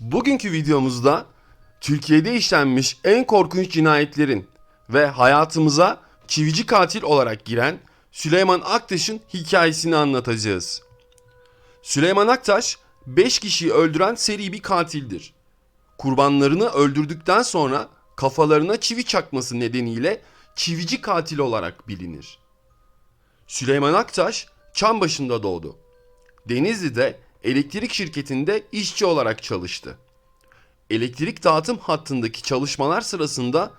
Bugünkü videomuzda Türkiye'de işlenmiş en korkunç cinayetlerin ve hayatımıza çivici katil olarak giren Süleyman Aktaş'ın hikayesini anlatacağız. Süleyman Aktaş 5 kişiyi öldüren seri bir katildir. Kurbanlarını öldürdükten sonra kafalarına çivi çakması nedeniyle çivici katil olarak bilinir. Süleyman Aktaş Çambaşı'nda doğdu. Denizli'de elektrik şirketinde işçi olarak çalıştı. Elektrik dağıtım hattındaki çalışmalar sırasında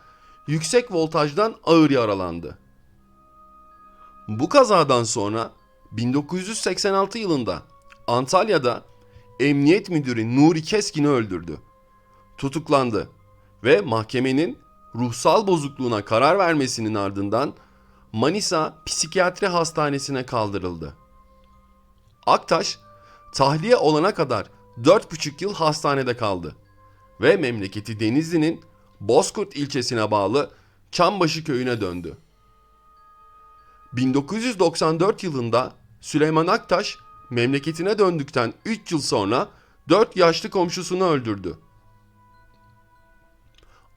yüksek voltajdan ağır yaralandı. Bu kazadan sonra 1986 yılında Antalya'da Emniyet Müdürü Nuri Keskin'i öldürdü. Tutuklandı ve mahkemenin ruhsal bozukluğuna karar vermesinin ardından Manisa Psikiyatri Hastanesi'ne kaldırıldı. Aktaş tahliye olana kadar 4,5 yıl hastanede kaldı ve memleketi Denizli'nin Bozkurt ilçesine bağlı Çambaşı köyüne döndü. 1994 yılında Süleyman Aktaş memleketine döndükten 3 yıl sonra 4 yaşlı komşusunu öldürdü.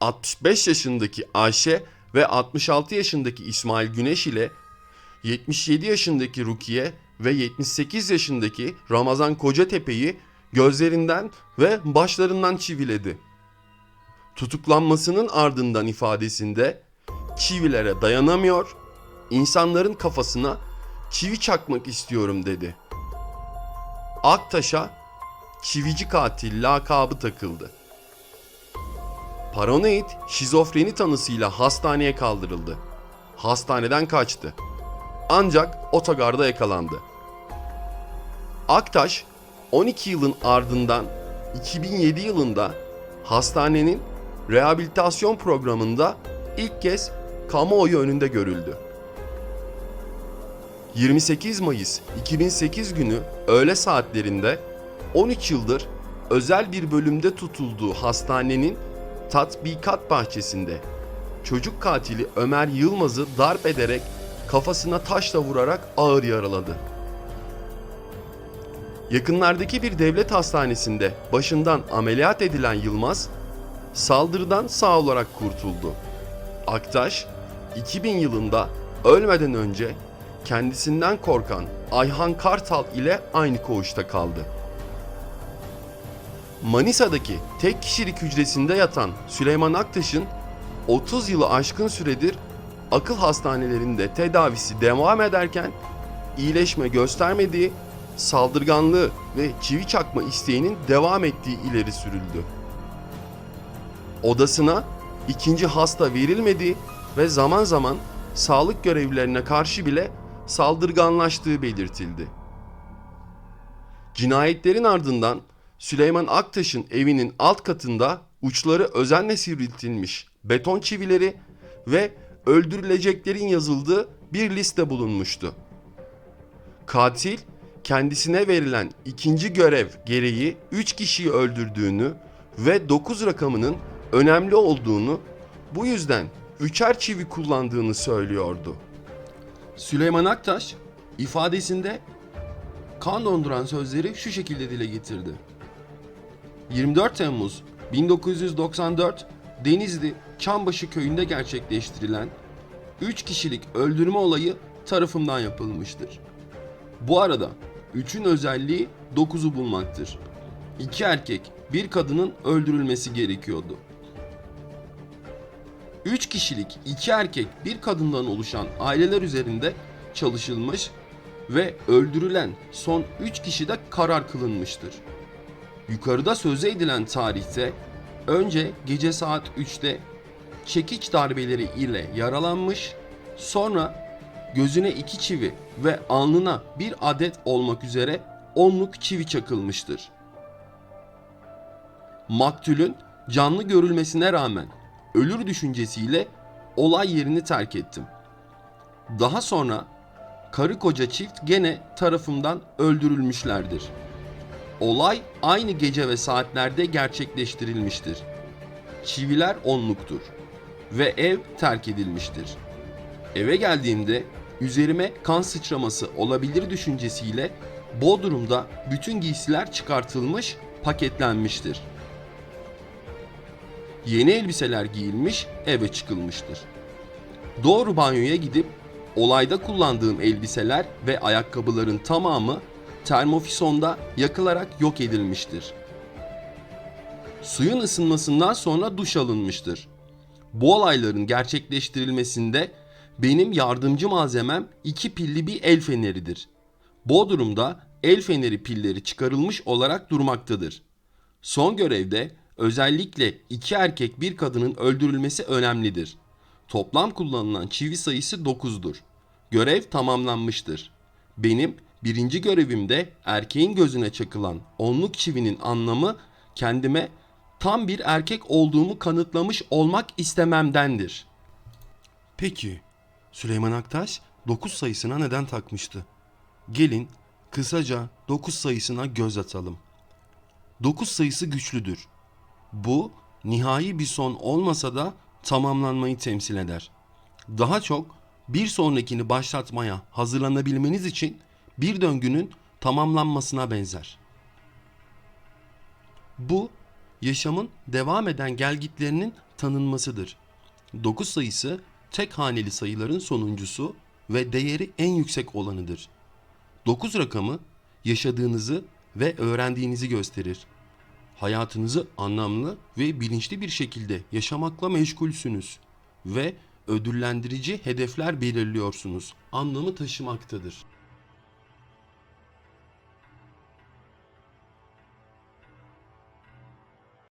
65 yaşındaki Ayşe ve 66 yaşındaki İsmail Güneş ile 77 yaşındaki Rukiye ve 78 yaşındaki Ramazan Kocatepe'yi gözlerinden ve başlarından çiviledi. Tutuklanmasının ardından ifadesinde çivilere dayanamıyor, insanların kafasına çivi çakmak istiyorum dedi. Aktaş'a çivici katil lakabı takıldı. Paranoid şizofreni tanısıyla hastaneye kaldırıldı. Hastaneden kaçtı. Ancak otogarda yakalandı. Aktaş 12 yılın ardından 2007 yılında hastanenin rehabilitasyon programında ilk kez kamuoyu önünde görüldü. 28 Mayıs 2008 günü öğle saatlerinde 13 yıldır özel bir bölümde tutulduğu hastanenin tatbikat bahçesinde çocuk katili Ömer Yılmaz'ı darp ederek kafasına taşla vurarak ağır yaraladı. Yakınlardaki bir devlet hastanesinde başından ameliyat edilen Yılmaz saldırıdan sağ olarak kurtuldu. Aktaş 2000 yılında ölmeden önce kendisinden korkan Ayhan Kartal ile aynı koğuşta kaldı. Manisa'daki tek kişilik hücresinde yatan Süleyman Aktaş'ın 30 yılı aşkın süredir akıl hastanelerinde tedavisi devam ederken iyileşme göstermediği, saldırganlığı ve çivi çakma isteğinin devam ettiği ileri sürüldü. Odasına ikinci hasta verilmediği ve zaman zaman sağlık görevlilerine karşı bile saldırganlaştığı belirtildi. Cinayetlerin ardından Süleyman Aktaş'ın evinin alt katında uçları özenle sivriltilmiş beton çivileri ve öldürüleceklerin yazıldığı bir liste bulunmuştu. Katil kendisine verilen ikinci görev gereği 3 kişiyi öldürdüğünü ve 9 rakamının önemli olduğunu bu yüzden üçer çivi kullandığını söylüyordu. Süleyman Aktaş ifadesinde kan donduran sözleri şu şekilde dile getirdi. 24 Temmuz 1994 Denizli Çambaşı köyünde gerçekleştirilen 3 kişilik öldürme olayı tarafımdan yapılmıştır. Bu arada 3'ün özelliği 9'u bulmaktır. 2 erkek, bir kadının öldürülmesi gerekiyordu. 3 kişilik 2 erkek, bir kadından oluşan aileler üzerinde çalışılmış ve öldürülen son 3 kişide karar kılınmıştır. Yukarıda söze edilen tarihte önce gece saat 3'te çekiç darbeleri ile yaralanmış, sonra gözüne iki çivi ve alnına bir adet olmak üzere onluk çivi çakılmıştır. Maktulün canlı görülmesine rağmen ölür düşüncesiyle olay yerini terk ettim. Daha sonra karı koca çift gene tarafımdan öldürülmüşlerdir. Olay aynı gece ve saatlerde gerçekleştirilmiştir. Çiviler onluktur ve ev terk edilmiştir. Eve geldiğimde üzerime kan sıçraması olabilir düşüncesiyle Bodrum'da bütün giysiler çıkartılmış, paketlenmiştir. yeni elbiseler giyilmiş eve çıkılmıştır. Doğru banyoya gidip olayda kullandığım elbiseler ve ayakkabıların tamamı termofisonda yakılarak yok edilmiştir. Suyun ısınmasından sonra duş alınmıştır. Bu olayların gerçekleştirilmesinde benim yardımcı malzemem iki pilli bir el feneridir. Bodrum'da el feneri pilleri çıkarılmış olarak durmaktadır. Son görevde özellikle iki erkek bir kadının öldürülmesi önemlidir. Toplam kullanılan çivi sayısı 9'dur. Görev tamamlanmıştır. Benim birinci görevimde erkeğin gözüne çakılan onluk çivinin anlamı kendime tam bir erkek olduğumu kanıtlamış olmak istememdendir. Peki Süleyman Aktaş 9 sayısına neden takmıştı? Gelin kısaca 9 sayısına göz atalım. 9 sayısı güçlüdür. Bu nihai bir son olmasa da tamamlanmayı temsil eder. Daha çok bir sonrakini başlatmaya hazırlanabilmeniz için bir döngünün tamamlanmasına benzer. Bu yaşamın devam eden gelgitlerinin tanınmasıdır. 9 sayısı tek haneli sayıların sonuncusu ve değeri en yüksek olanıdır. 9 rakamı yaşadığınızı ve öğrendiğinizi gösterir. Hayatınızı anlamlı ve bilinçli bir şekilde yaşamakla meşgulsünüz ve ödüllendirici hedefler belirliyorsunuz anlamı taşımaktadır.